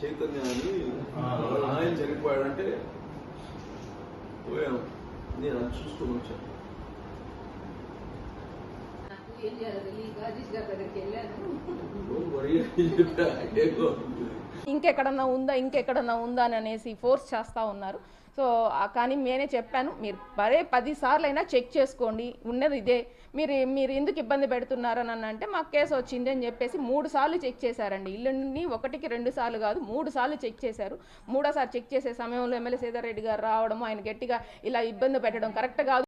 చైతన్య అని ఆయన చనిపోయాడంటే పోయాను నేను అది చూసుకొని వచ్చాను. ఏం చేయాలి గారి దగ్గరికి వెళ్ళాను. ఇంకెక్కడన్నా ఉందా ఇంకెక్కడన్నా ఉందా అని అనేసి ఫోర్స్ చేస్తూ ఉన్నారు. సో కానీ నేనే చెప్పాను మీరు మరే పదిసార్లు అయినా చెక్ చేసుకోండి ఉన్నది ఇదే. మీరు మీరు ఎందుకు ఇబ్బంది పెడుతున్నారని అని అంటే మాకు కేసు వచ్చింది అని చెప్పేసి మూడు సార్లు చెక్ చేశారండి. ఇల్లుని ఒకటికి రెండు సార్లు కాదు మూడు సార్లు చెక్ చేశారు. మూడోసారి చెక్ చేసే సమయంలో ఎమ్మెల్యే సీతారెడ్డి గారు రావడం ఆయన గట్టిగా ఇలా ఇబ్బంది పెట్టడం కరెక్ట్ కాదు.